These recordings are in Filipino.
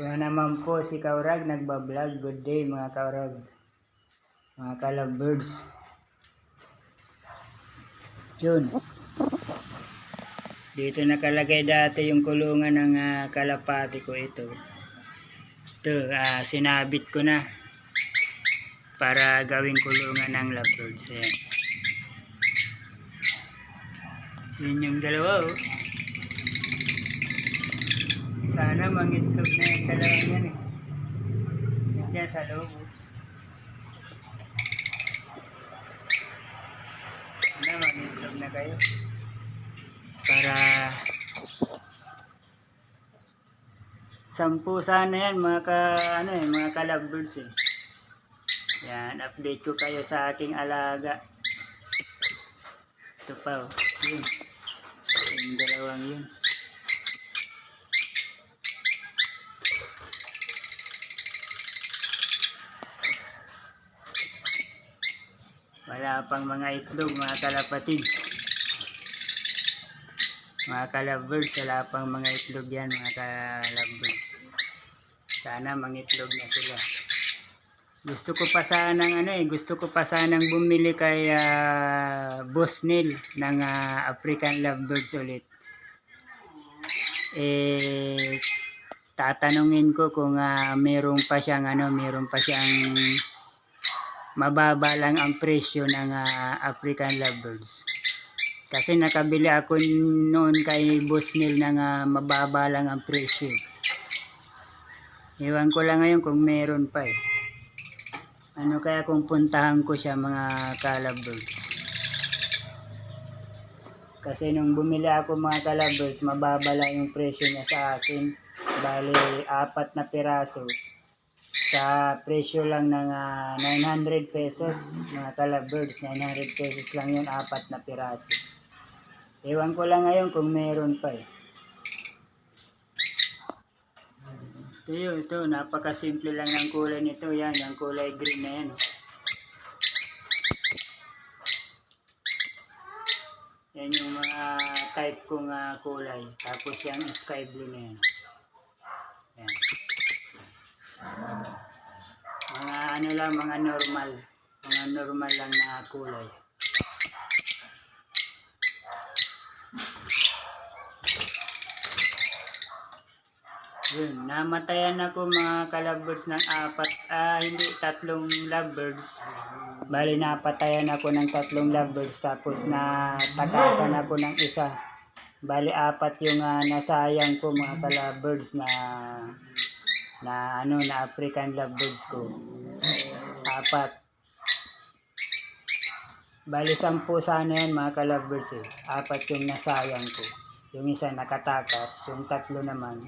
Ito na naman po si Kaurag nagbablog. Good day mga Kaurag. Mga kalabirds. Yun. Dito nakalagay dati yung kulungan ng ah, kalapati ko ito. Ito, ah, sinabit ko na para gawing kulungan ng lovebirds. Ayan. Yun yung dalawa oh. Sana mangitlog na yung dalawang yan eh. Yan dyan sa loob. oh. Sana mangitlog na kayo. Para sampu sana yan mga ka ano eh, mga kalabirds eh. Yan, update ko kayo sa aking alaga. Ito pa oh. Yun. Yung dalawang yun. Pang mga itlog, mga kalapatid. Mga kalabirds, wala pang mga itlog yan, mga kalabirds. Sana mangitlog na sila. Gusto ko pa sanang ano eh, gusto ko pa sanang bumili kay ah, Boss Neil ng ah, African Lovebirds ulit. Eh tatanungin ko kung ah, merong pa siyang ano, meron pa siyang mababa lang ang presyo ng ah, African Lovebirds. Kasi nakabili ako noon kay Boss Neil ng ah, mababa lang ang presyo. Iwan ko lang ngayon kung meron pa eh. Ano kaya kung puntahan ko siya mga kalabirds? Kasi nung bumili ako mga kalabirds, mababa lang yung presyo niya sa akin. Bali, apat na piraso. Sa presyo lang ng ah, 900 pesos, mga kalabirds. 900 pesos lang yun, apat na piraso. Ewan ko lang ngayon kung meron pa eh. Ito yun, ito, napakasimple lang ng kulay nito. Yan, yung kulay green na yan. Yan yung mga type kong ah, kulay. Tapos yung sky blue na yan. Yan. Mga ano lang, mga normal. Mga normal lang na kulay. Yun, namatayan ako mga kalabirds ng apat, ah hindi, tatlong lovebirds. Bali, napatayan ako ng tatlong lovebirds tapos na takasan ako ng isa. Bali, apat yung ah, nasayang ko mga kalabirds na na ano na African lovebirds ko. Apat. Bali, sampu sana yan mga kalabirds eh. Apat yung nasayang ko. Yung isa nakatakas, yung tatlo naman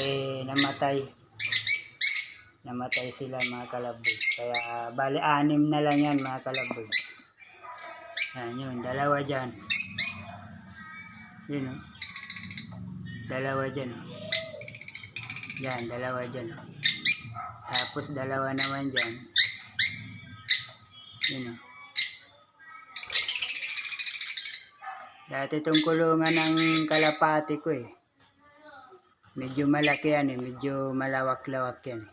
eh namatay namatay sila mga kalabog kaya bali anim na lang yan mga kalabog yan yun dalawa dyan yun o dalawa dyan o yan dalawa dyan tapos dalawa naman dyan yun o dati itong kulungan ng kalapati ko eh Medyo malaki yan eh. Medyo malawak-lawak yan eh.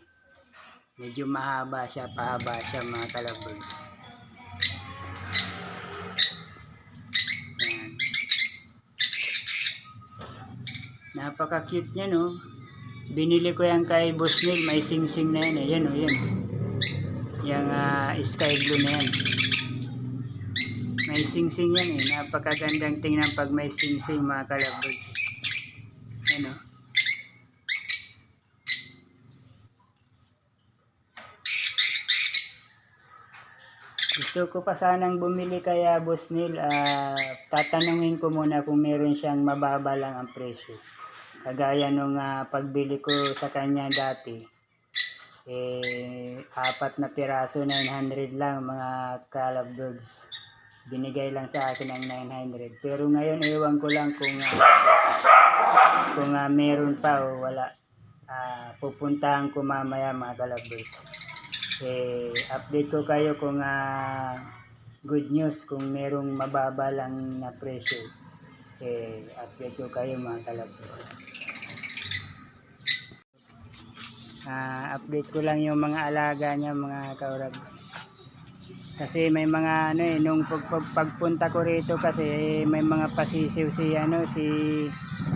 Medyo mahaba siya, pahaba siya mga kalabog. Napaka-cute niya no. Binili ko yan kay Boss Neil. May sing-sing na yan eh. Yan o, yan. Yung ah, sky blue na yan. May sing-sing yan eh. Napakagandang tingnan pag may sing-sing mga kalabog. Yan o. Gusto ko pa sanang bumili kaya Boss Neil, ah, tatanungin ko muna kung meron siyang mababa lang ang presyo. Kagaya nung ah, pagbili ko sa kanya dati, eh, apat na piraso, 900 lang mga calabirds. Binigay lang sa akin ng 900. Pero ngayon, ewan ko lang kung ah, kung ah, meron pa o wala. Ah, pupuntahan ko mamaya mga calabirds eh, update ko kayo kung ah, good news kung merong mababa lang na presyo eh, update ko kayo mga kalabot Ah, update ko lang yung mga alaga niya mga kaurag. Kasi may mga ano eh, nung pag, pag- pagpunta ko rito kasi eh, may mga pasisiw si ano si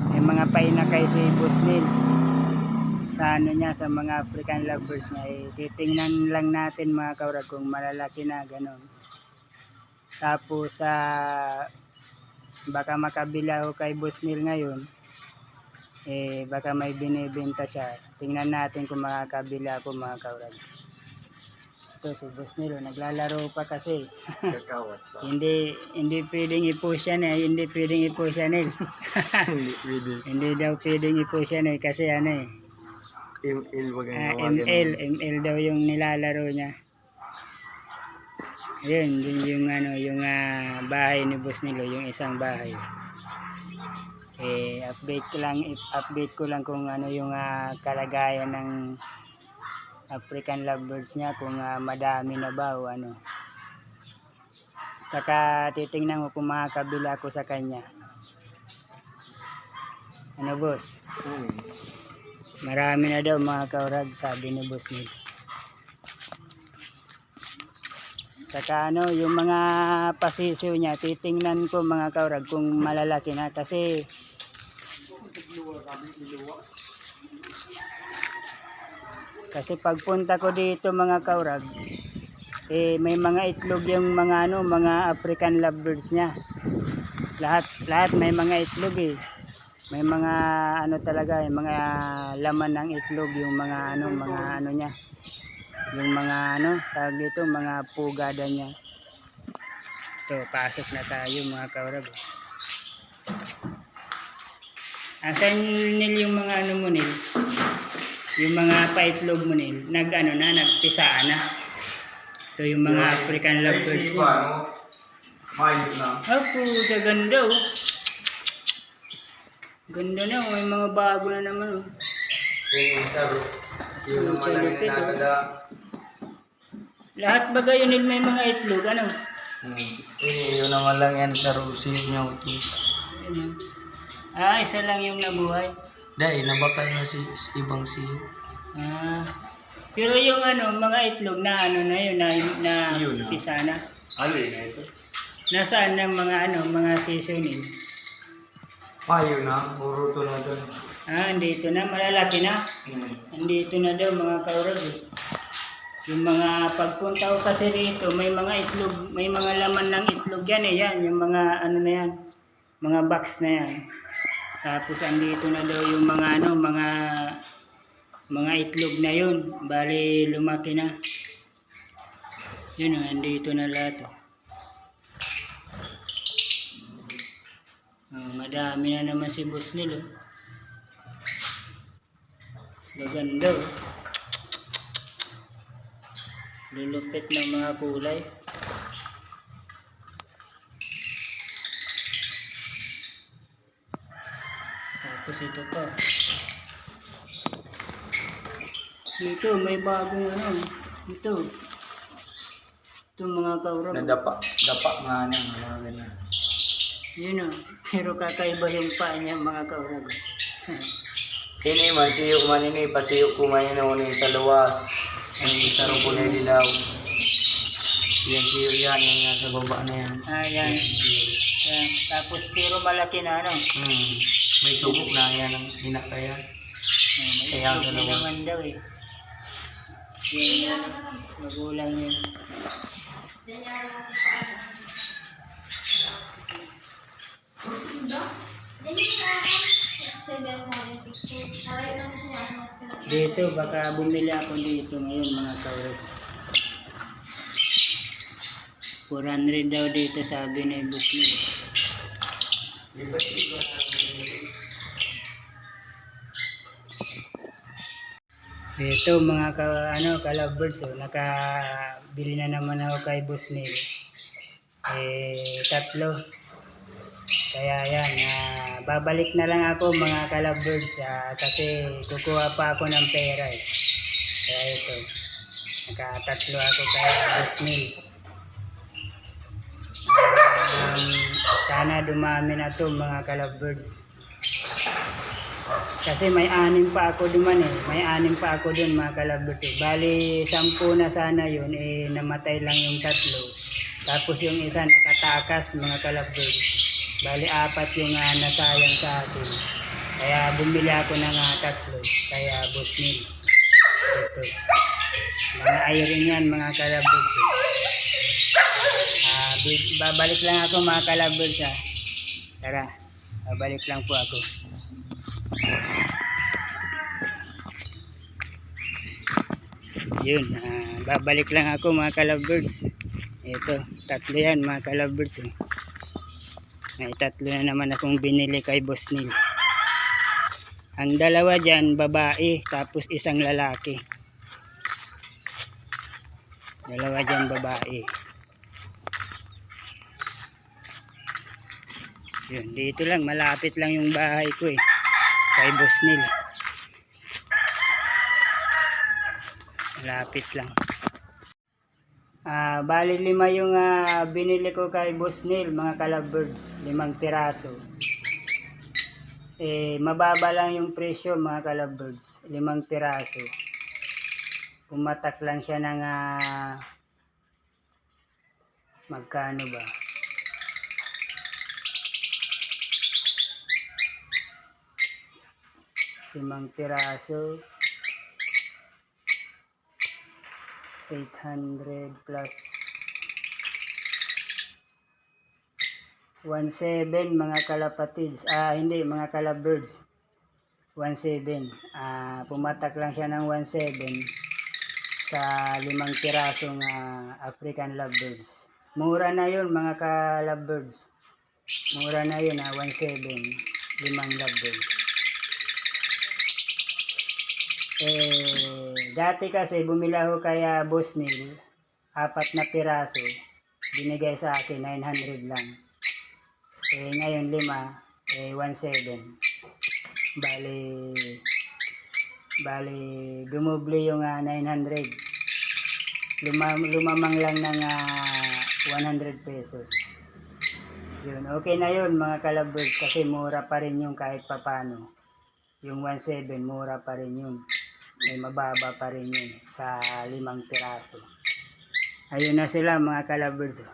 may mga painakay si Busnil sa ano niya sa mga African lovers niya eh, titingnan lang natin mga kaurag kung malalaki na ganon. Tapos sa baka makabila ko kay Busnil ngayon eh baka may binibenta siya. Tingnan natin kung makakabila ako mga kaurag. Ito si Busnil, oh, naglalaro pa kasi. Hindi hindi pwedeng i-push yan eh. Hindi pwedeng i-push yan eh. Hindi hindi daw pwedeng i-push yan eh. Kasi ano eh. ML wag ang tawagan ML. ML daw yung nilalaro niya. Yun, yun yung ano, yung ah, bahay ni Boss Nilo, yung isang bahay. Eh, update ko lang, update ko lang kung ano yung ah, kalagayan ng African lovebirds niya, kung ah, madami na ba o ano. Saka titingnan ko kung makakabila ko sa kanya. Ano boss? Marami na daw mga kaurag, sabi ni boss Nilo. Saka ano, yung mga pasisyo niya, titingnan ko mga kaurag kung malalaki na kasi kasi pagpunta ko dito mga kaurag, eh may mga itlog yung mga ano, mga African lovebirds niya. Lahat lahat may mga itlog eh. May mga ano talaga, eh, mga laman ng itlog yung mga ano, mga ano niya yung mga ano, tawag dito, mga pugada niya. Ito, pasok na tayo mga kaurag. Asan nil yung mga ano mo nil? Yung mga paitlog mo nil, nag ano na, nagpisaan na. Ito yung mga African lovebirds niya. ano? Mayo na. Ako, sa ganda oh. Ganda na, oh. may mga bago na naman oh. Yun yung sabi. Yun naman lang yung nakada. Lahat ba gayon nil may mga itlog, ano? Hmm. Yun naman lang yan sa Rosie niya. Ano? Ah, isa lang yung nabuhay. Dahil nabakal na si si ibang si Ah. Pero yung ano, mga itlog na ano na yun, na, na Yun, ah. pisa na. Alin na ito? Nasaan ng mga ano, mga seasoning? Mayo na. Puro to na doon. Ah, andito na, malalaki na. Hmm. Andito na daw mga kaurag eh. Yung mga pagpunta ko kasi rito, may mga itlog, may mga laman ng itlog yan eh, yan, yung mga ano na yan, mga box na yan. Tapos andito na daw yung mga ano, mga mga itlog na yun, bali lumaki na. Yun oh, andito na lahat oh. Ah, madami na naman si boss nilo. Gaganda oh. Lulupit ng mga kulay. Tapos ito pa. Dito, may bagong ano. Ito. Ito mga kaurang. Nadapa. Dapa nga niya. Mga ganyan. Yun o. Pero kakaiba yung paa niya mga kaurang. Ini man siyo man ini pasiyo kumain na ni sa luwas. Ang isa ro po na dilaw. Yan siyo yan yung nasa baba na yan. Ayan. Ayan. Tapos pero malaki na ano. Hmm. May tubok na yan ang hinakaya. May Kaya itlog dalawa. naman daw eh. Yung magulang yun. Dito, baka bumili ako dito ngayon mga kaurag. 400 daw dito sabi ni boss nila. Ito mga ka, ano, ka-lovebirds, oh, nakabili na naman ako kay boss nila. Eh, tatlo. Kaya yan, ah, babalik na lang ako mga ka-lovebirds ah, kasi kukuha pa ako ng pera eh. Kaya ito, nakatatlo ako kay boss nila. Um, sana dumami na to mga ka-lovebirds. Kasi may anim pa ako duman eh. May anim pa ako dun mga kalabers eh. Bali, sampu na sana yun eh namatay lang yung tatlo. Tapos yung isa nakatakas mga kalabers. Bali, apat yung ah, nasayang sa akin. Kaya bumili ako ng ah, tatlo. Kaya boss meal. Ito. Mga iron yan mga kalabers eh. Ah, babalik lang ako mga kalabers ha. Tara, babalik lang po ako. Yun, ah, babalik lang ako mga kalabirds. Ito, tatlo yan mga kalabirds. Eh. May tatlo na naman akong binili kay Boss Neil. Ang dalawa dyan, babae, tapos isang lalaki. Dalawa dyan, babae. Yun, dito lang, malapit lang yung bahay ko eh. Kay Boss. Malapit lang. Ah, bali lima yung ah, binili ko kay Boss Neil, mga kalabirds, limang piraso. Eh, mababa lang yung presyo, mga kalabirds, limang piraso. Pumatak lang siya ng ah, magkano ba? Limang piraso. 800 plus 17 mga kalapatids. Ah, hindi, mga kalabirds. 17. Ah, pumatak lang siya ng 17 sa limang pirasong ah, African lovebirds. Mura na yun, mga kalabirds. Mura na yun, ah, 17. Limang lovebirds. Eh, dati kasi bumili ako kaya Boss Neil, apat na piraso, binigay sa akin 900 lang. Eh, ngayon lima, eh, 17. Bali, bali, dumubli yung ah, 900. Luma, lumamang lang ng ah, 100 pesos. Yun, okay na yun mga kalabirds kasi mura pa rin yung kahit papano. Yung 17, mura pa rin yun may mababa pa rin yun sa limang piraso. Ayun na sila mga kalabers. oh.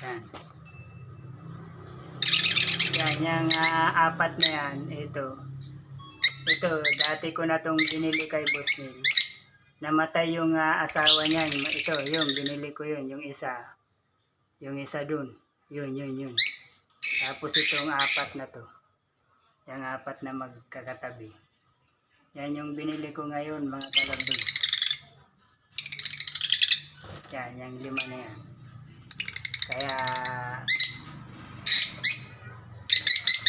Yan. Yan, yung ah, apat na yan, ito. Ito, dati ko na tong binili kay Boss Neil. Namatay yung ah, asawa niyan. Ito, yung binili ko yun, yung isa. Yung isa dun. Yun, yun, yun. Tapos itong apat na to. Yung apat na magkakatabi. Yan yung binili ko ngayon mga kalabog. Yan, yung lima na yan. Kaya,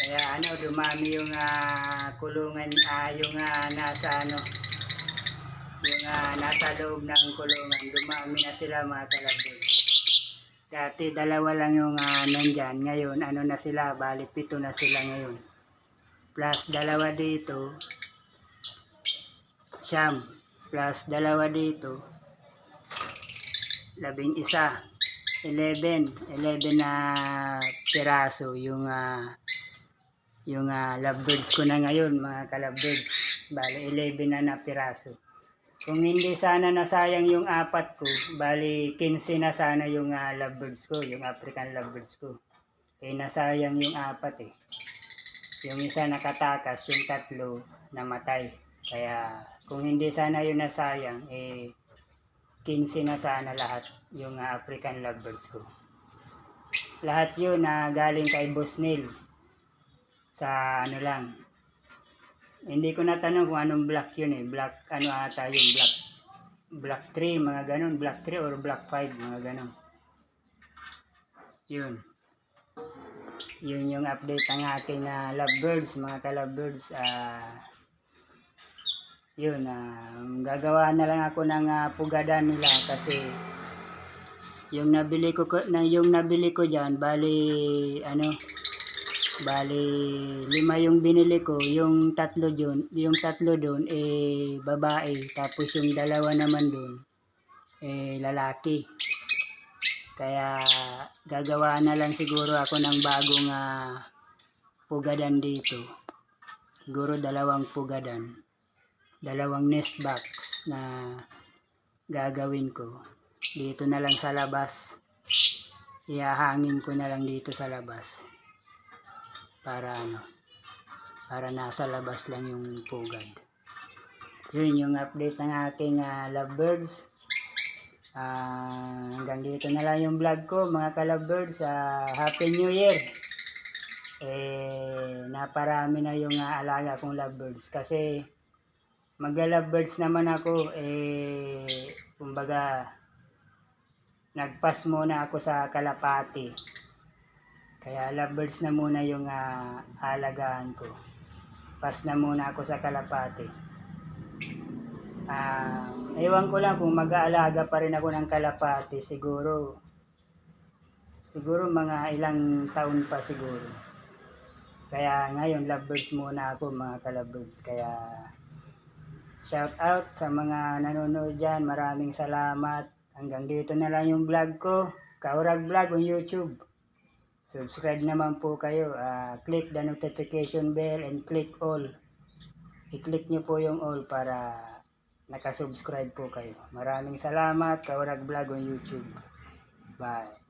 kaya ano, dumami yung ah, kulungan, ah, yung ah, nasa ano, yung ah, nasa loob ng kulungan, dumami na sila mga kalabog. Dati dalawa lang yung ah, nandyan, ngayon ano na sila, bali pito na sila ngayon. Plus dalawa dito, siyam plus dalawa dito labing isa 11 11 na piraso yung ah, yung ah, lovebirds ko na ngayon mga kalabirds bali 11 na na piraso. Kung hindi sana nasayang yung apat ko bali 15 na sana yung ah, lovebirds ko yung African lovebirds ko. Eh nasayang yung apat eh. Yung isa nakatakas yung tatlo namatay kaya kung hindi sana yun nasayang, eh, 15 na sana lahat yung ah, African lovebirds ko. Lahat yun na galing kay Boss Neil. Sa ano lang. Hindi ko natanong kung anong black yun eh. Black, ano ata yung black. Black 3, mga ganun. Black 3 or black 5, mga ganun. Yun. Yun yung update ang aking ah, lovebirds, mga ka-lovebirds. Ah, yun, ah, gagawa na lang ako ng ah, pugadan nila kasi yung nabili ko na yung nabili ko diyan bali ano bali lima yung binili ko yung tatlo doon yung tatlo doon eh babae tapos yung dalawa naman doon eh lalaki kaya gagawa na lang siguro ako ng bagong ah, pugadan dito. Siguro dalawang pugadan. Dalawang nest box na gagawin ko. Dito na lang sa labas. Iahangin ko na lang dito sa labas. Para ano, para nasa labas lang yung pugad. Yun yung update ng aking ah, lovebirds. Ah, hanggang dito na lang yung vlog ko mga ka-lovebirds. Ah, Happy New Year! Eh, naparami na yung ah, alaga kong lovebirds. Kasi magla-lovebirds naman ako. Eh, kumbaga, nagpas muna ako sa Kalapati. Kaya lovebirds na muna yung ah, alagaan ko. Pas na muna ako sa Kalapati. Ah, ewan ko lang kung mag-aalaga pa rin ako ng kalapati siguro. Siguro mga ilang taon pa siguro. Kaya ngayon lovebirds muna ako mga kalabirds. Kaya shout out sa mga nanonood dyan. Maraming salamat. Hanggang dito na lang yung vlog ko. Kaurag Vlog on YouTube. Subscribe naman po kayo. Ah, click the notification bell and click all. I-click nyo po yung all para nakasubscribe po kayo. Maraming salamat. Kaurag Vlog on YouTube. Bye.